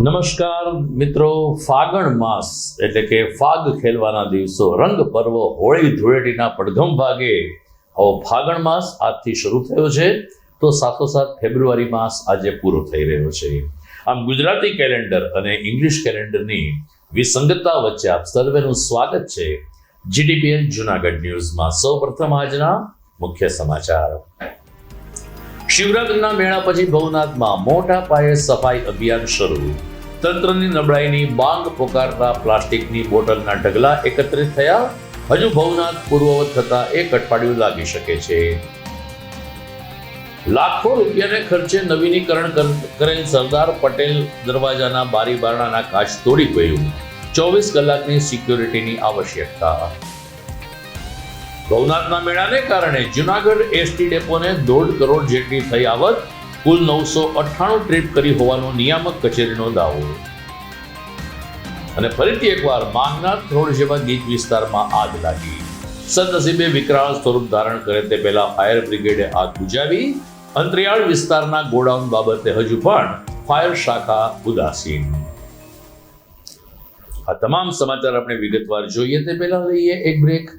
નમસ્કાર મિત્રો, ફાગણ માસ એટલે કે ફાગ ખેલવાના દિવસો, રંગ પર્વ, હોળી ધૂળેટીના પડઘમ ભાગે. આવો ફાગણ માસ આજથી શરૂ થયો છે. તો સાથોસાથ ફેબ્રુઆરી માસ આજે પૂરો થઈ રહ્યો છે. આમ ગુજરાતી કેલેન્ડર અને ઇંગ્લિશ કેલેન્ડરની વિસંગતતા વચ્ચે આપ સર્વેનું સ્વાગત છે. જીડીપીએલ જુનાગઢ ન્યૂઝમાં સૌપ્રથમ આજના મુખ્ય સમાચાર. શિવરાત્રિના મેળા પછી ભવનાથમાં મોટા પાયે સફાઈ અભિયાન શરૂ. તંત્રની નબળાઈની બાંગ પોકારતા પ્લાસ્ટિકની બોટલના ઢગલા એકત્રિત થયા. હજુ ભવનાથ પૂર્વવત થતા એક અઠવાડિયું લાગી શકે છે. લાખો રૂપિયાને ખર્ચે નવીનીકરણ કરેલ સરદાર પટેલ દરવાજાના બારી બારણાના કાચ તોડી ગયું. ચોવીસ કલાકની સિક્યોરિટીની આવશ્યકતા. ભવનાથના મેળાને કારણે જુનાગઢ એસટી ડેપોને દોઢ કરોડ જેટલી થઈ આવક કુલ નવસો અઠ્ઠાણું ટ્રીપ કરી હોવાનો નિયામક કચેરીનો દાવો. અને ફરીથી એકવાર માંગનાથ રોડ જેવા ગીચ વિસ્તારમાં આગ લાગી. સદનસીબે વિકરાળ સ્વરૂપ ધારણ કરે તે પહેલા ફાયર બ્રિગેડે આગ બુજાવી, અંતરિયાળ વિસ્તારના ગોડાઉન બાબતે હજુ પણ ફાયર શાખા ઉદાસીન. આ તમામ સમાચાર આપણે વિગતવાર જોઈએ તે પહેલા લઈએ એક બ્રેક.